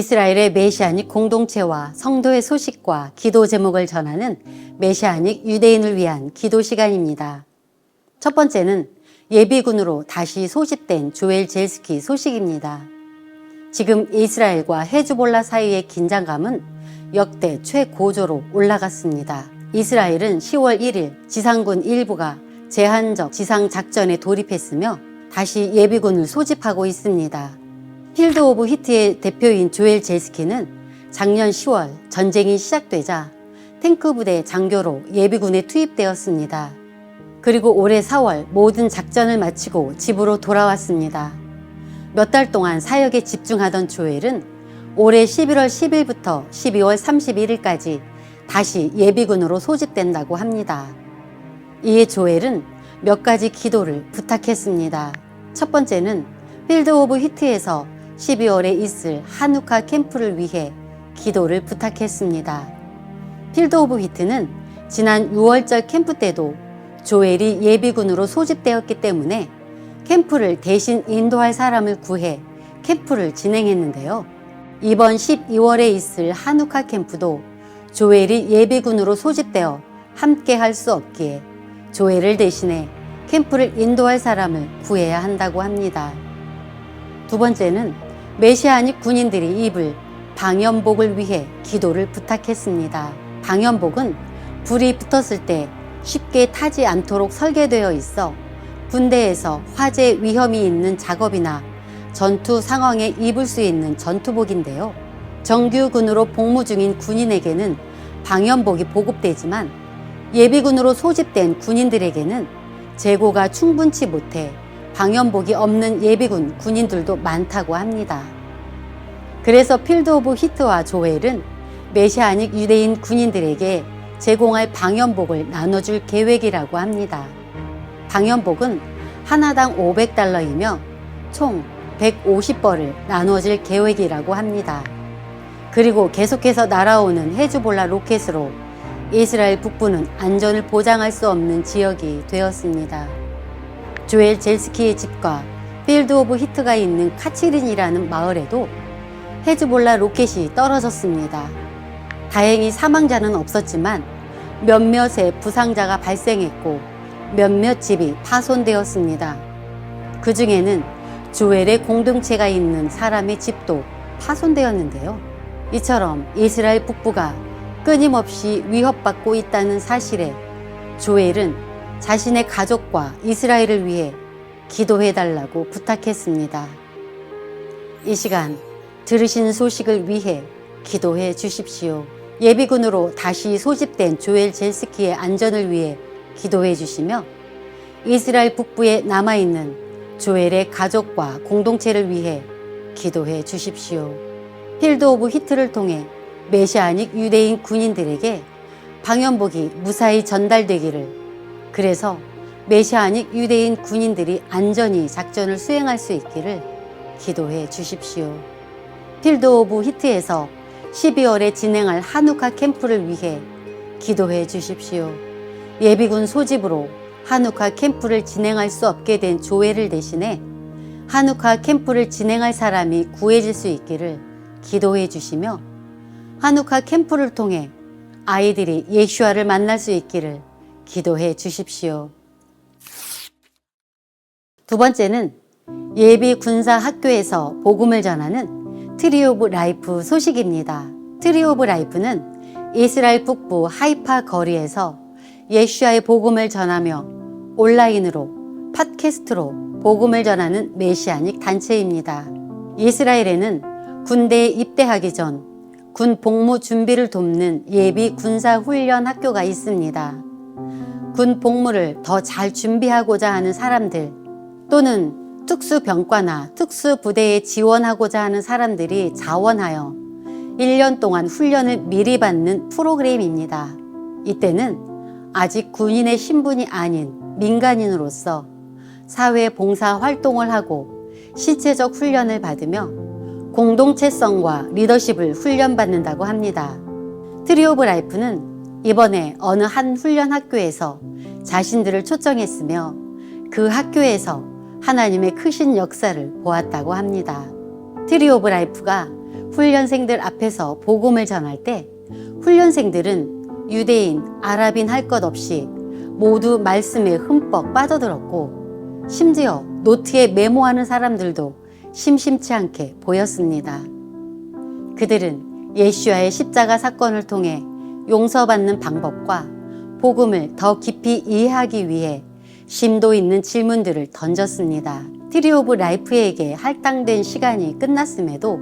이스라엘의 메시아닉 공동체와 성도의 소식과 기도 제목을 전하는 메시아닉 유대인을 위한 기도 시간입니다. 첫 번째는 예비군으로 다시 소집된 조엘 젤스키 소식입니다. 지금 이스라엘과 헤즈볼라 사이의 긴장감은 역대 최고조로 올라갔습니다. 이스라엘은 10월 1일 지상군 일부가 제한적 지상 작전에 돌입했으며 다시 예비군을 소집하고 있습니다. 필드 오브 히트의 대표인 조엘 젤스키는 작년 10월 전쟁이 시작되자 탱크 부대 장교로 예비군에 투입되었습니다. 그리고 올해 4월 모든 작전을 마치고 집으로 돌아왔습니다. 몇 달 동안 사역에 집중하던 조엘은 올해 11월 10일부터 12월 31일까지 다시 예비군으로 소집된다고 합니다. 이에 조엘은 몇 가지 기도를 부탁했습니다. 첫 번째는 필드 오브 히트에서 12월에 있을 한우카 캠프를 위해 기도를 부탁했습니다. 필드 오브 히트는 지난 6월절 캠프 때도 조엘이 예비군으로 소집되었기 때문에 캠프를 대신 인도할 사람을 구해 캠프를 진행했는데요. 이번 12월에 있을 한우카 캠프도 조엘이 예비군으로 소집되어 함께 할 수 없기에 조엘을 대신해 캠프를 인도할 사람을 구해야 한다고 합니다. 두 번째는 메시아닉 군인들이 입을 방염복을 위해 기도를 부탁했습니다. 방염복은 불이 붙었을 때 쉽게 타지 않도록 설계되어 있어 군대에서 화재 위험이 있는 작업이나 전투 상황에 입을 수 있는 전투복인데요. 정규군으로 복무 중인 군인에게는 방염복이 보급되지만 예비군으로 소집된 군인들에게는 재고가 충분치 못해 방염복이 없는 예비군 군인들도 많다고 합니다. 그래서 필드 오브 히트와 조엘은 메시아닉 유대인 군인들에게 제공할 방염복을 나눠줄 계획이라고 합니다. 방염복은 하나당 500달러이며 총 150벌을 나눠질 계획이라고 합니다. 그리고 계속해서 날아오는 헤즈볼라 로켓으로 이스라엘 북부는 안전을 보장할 수 없는 지역이 되었습니다. 조엘 젤스키의 집과 필드 오브 히트가 있는 카치린이라는 마을에도 헤즈볼라 로켓이 떨어졌습니다. 다행히 사망자는 없었지만 몇몇의 부상자가 발생했고 몇몇 집이 파손되었습니다. 그 중에는 조엘의 공동체가 있는 사람의 집도 파손되었는데요. 이처럼 이스라엘 북부가 끊임없이 위협받고 있다는 사실에 조엘은 자신의 가족과 이스라엘을 위해 기도해달라고 부탁했습니다. 이 시간 들으신 소식을 위해 기도해 주십시오. 예비군으로 다시 소집된 조엘 젤스키의 안전을 위해 기도해 주시며 이스라엘 북부에 남아있는 조엘의 가족과 공동체를 위해 기도해 주십시오. 필드 오브 히트를 통해 메시아닉 유대인 군인들에게 방염복이 무사히 전달되기를 그래서 메시아닉 유대인 군인들이 안전히 작전을 수행할 수 있기를 기도해 주십시오. 필드 오브 히트에서 12월에 진행할 한우카 캠프를 위해 기도해 주십시오. 예비군 소집으로 한우카 캠프를 진행할 수 없게 된 조회를 대신해 한우카 캠프를 진행할 사람이 구해질 수 있기를 기도해 주시며 한우카 캠프를 통해 아이들이 예슈아를 만날 수 있기를 기도해 주십시오. 두 번째는 예비 군사 학교에서 복음을 전하는 트리 오브 라이프 소식입니다. 트리 오브 라이프는 이스라엘 북부 하이파 거리에서 예슈아의 복음을 전하며 온라인으로 팟캐스트로 복음을 전하는 메시아닉 단체입니다. 이스라엘에는 군대에 입대하기 전 군 복무 준비를 돕는 예비 군사 훈련 학교가 있습니다. 군 복무를 더 잘 준비하고자 하는 사람들 또는 특수병과나 특수부대에 지원하고자 하는 사람들이 자원하여 1년 동안 훈련을 미리 받는 프로그램입니다. 이때는 아직 군인의 신분이 아닌 민간인으로서 사회 봉사 활동을 하고 신체적 훈련을 받으며 공동체성과 리더십을 훈련받는다고 합니다. 트리 오브 라이프는 이번에 어느 한 훈련 학교에서 자신들을 초청했으며 그 학교에서 하나님의 크신 역사를 보았다고 합니다. 트리 오브 라이프가 훈련생들 앞에서 복음을 전할 때 훈련생들은 유대인, 아랍인 할 것 없이 모두 말씀에 흠뻑 빠져들었고 심지어 노트에 메모하는 사람들도 심심치 않게 보였습니다. 그들은 예수와의 십자가 사건을 통해 용서받는 방법과 복음을 더 깊이 이해하기 위해 심도 있는 질문들을 던졌습니다. 트리 오브 라이프에게 할당된 시간이 끝났음에도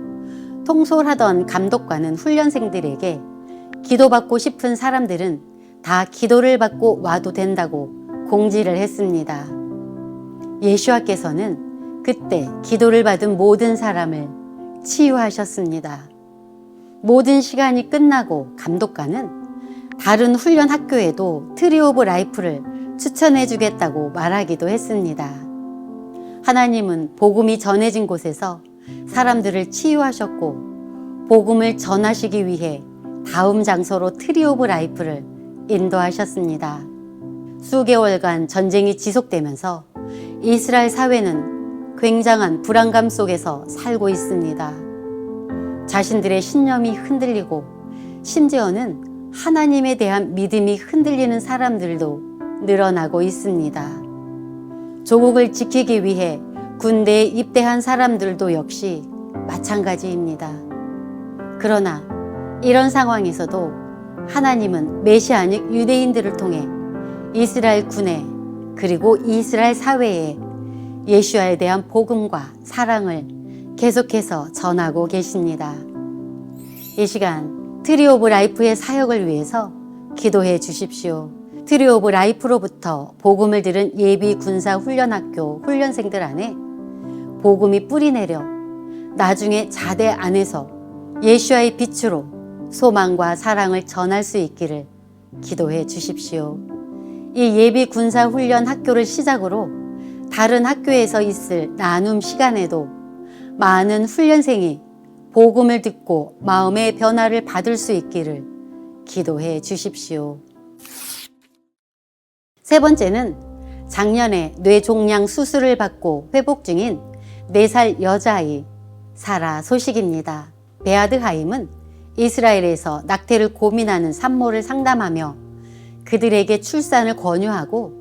통솔하던 감독관은 훈련생들에게 기도받고 싶은 사람들은 다 기도를 받고 와도 된다고 공지를 했습니다. 예수와께서는 그때 기도를 받은 모든 사람을 치유하셨습니다. 모든 시간이 끝나고 감독관은 다른 훈련 학교에도 트리 오브 라이프를 추천해 주겠다고 말하기도 했습니다. 하나님은 복음이 전해진 곳에서 사람들을 치유하셨고 복음을 전하시기 위해 다음 장소로 트리 오브 라이프를 인도하셨습니다. 수개월간 전쟁이 지속되면서 이스라엘 사회는 굉장한 불안감 속에서 살고 있습니다. 자신들의 신념이 흔들리고 심지어는 하나님에 대한 믿음이 흔들리는 사람들도 늘어나고 있습니다. 조국을 지키기 위해 군대에 입대한 사람들도 역시 마찬가지입니다. 그러나 이런 상황에서도 하나님은 메시아닉 유대인들을 통해 이스라엘 군에 그리고 이스라엘 사회에 예수와에 대한 복음과 사랑을 계속해서 전하고 계십니다. 이 시간 트리 오브 라이프의 사역을 위해서 기도해 주십시오. 트리 오브 라이프로부터 복음을 들은 예비 군사 훈련학교 훈련생들 안에 복음이 뿌리내려 나중에 자대 안에서 예수와의 빛으로 소망과 사랑을 전할 수 있기를 기도해 주십시오. 이 예비 군사 훈련 학교를 시작으로 다른 학교에서 있을 나눔 시간에도 많은 훈련생이 복음을 듣고 마음의 변화를 받을 수 있기를 기도해 주십시오. 세 번째는 작년에 뇌종양 수술을 받고 회복 중인 4살 여자아이 사라 소식입니다. 베아드 하임은 이스라엘에서 낙태를 고민하는 산모를 상담하며 그들에게 출산을 권유하고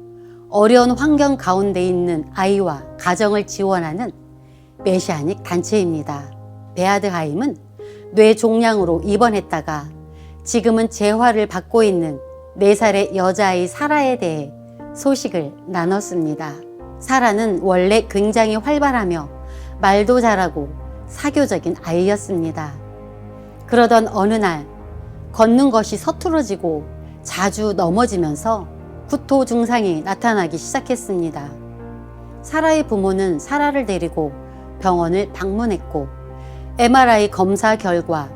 어려운 환경 가운데 있는 아이와 가정을 지원하는 메시아닉 단체입니다. 베아드 하임은 뇌종양으로 입원했다가 지금은 재활을 받고 있는 4살의 여자아이 사라에 대해 소식을 나눴습니다. 사라는 원래 굉장히 활발하며 말도 잘하고 사교적인 아이였습니다. 그러던 어느 날 걷는 것이 서투러지고 자주 넘어지면서 구토 증상이 나타나기 시작했습니다. 사라의 부모는 사라를 데리고 병원을 방문했고 MRI 검사 결과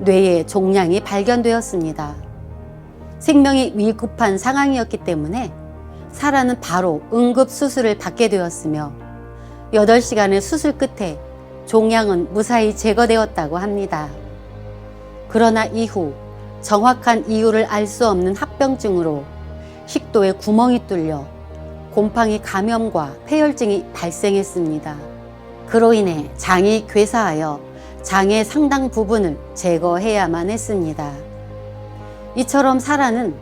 뇌에 종양이 발견되었습니다. 생명이 위급한 상황이었기 때문에 사라는 바로 응급 수술을 받게 되었으며 8시간의 수술 끝에 종양은 무사히 제거되었다고 합니다. 그러나 이후 정확한 이유를 알 수 없는 합병증으로 식도에 구멍이 뚫려 곰팡이 감염과 폐혈증이 발생했습니다. 그로 인해 장이 괴사하여 장의 상당 부분을 제거해야만 했습니다. 이처럼 사라는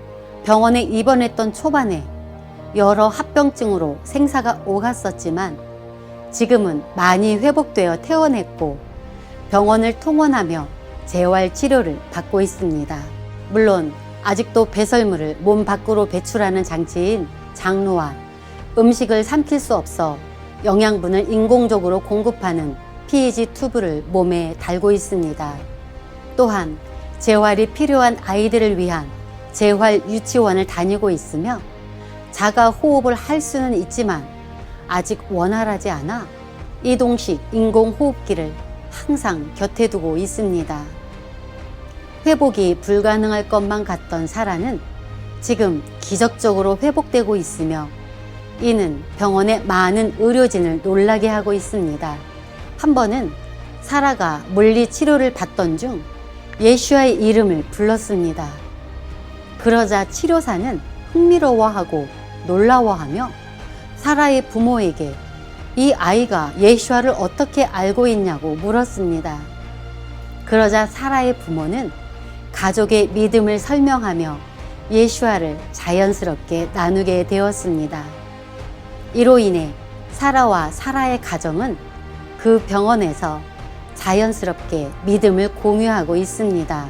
병원에 입원했던 초반에 여러 합병증으로 생사가 오갔었지만 지금은 많이 회복되어 퇴원했고 병원을 통원하며 재활 치료를 받고 있습니다. 물론 아직도 배설물을 몸 밖으로 배출하는 장치인 장루와 음식을 삼킬 수 없어 영양분을 인공적으로 공급하는 PEG 튜브를 몸에 달고 있습니다. 또한 재활이 필요한 아이들을 위한 재활 유치원을 다니고 있으며 자가 호흡을 할 수는 있지만 아직 원활하지 않아 이동식 인공호흡기를 항상 곁에 두고 있습니다. 회복이 불가능할 것만 같던 사라는 지금 기적적으로 회복되고 있으며 이는 병원의 많은 의료진을 놀라게 하고 있습니다. 한 번은 사라가 물리 치료를 받던 중 예슈아의 이름을 불렀습니다. 그러자 치료사는 흥미로워하고 놀라워하며 사라의 부모에게 이 아이가 예슈아를 어떻게 알고 있냐고 물었습니다. 그러자 사라의 부모는 가족의 믿음을 설명하며 예슈아를 자연스럽게 나누게 되었습니다. 이로 인해 사라와 사라의 가정은 그 병원에서 자연스럽게 믿음을 공유하고 있습니다.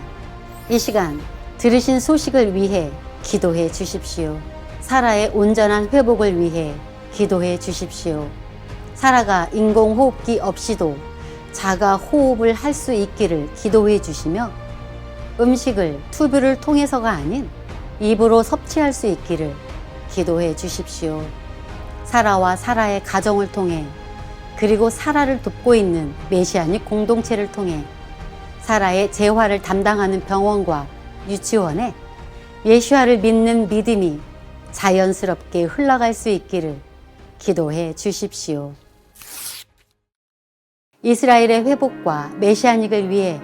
이 시간 들으신 소식을 위해 기도해 주십시오. 사라의 온전한 회복을 위해 기도해 주십시오. 사라가 인공호흡기 없이도 자가 호흡을 할 수 있기를 기도해 주시며 음식을 튜브를 통해서가 아닌 입으로 섭취할 수 있기를 기도해 주십시오. 사라와 사라의 가정을 통해 그리고 사라를 돕고 있는 메시아닉 공동체를 통해 사라의 재활을 담당하는 병원과 유치원에 예수아를 믿는 믿음이 자연스럽게 흘러갈 수 있기를 기도해 주십시오. 이스라엘의 회복과 메시아닉을 위해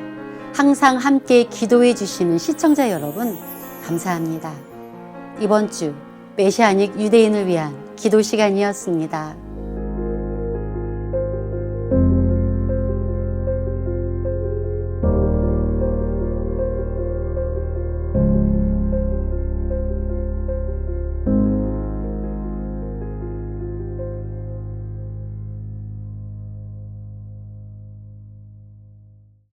항상 함께 기도해 주시는 시청자 여러분, 감사합니다. 이번 주 메시아닉 유대인을 위한 기도 시간이었습니다.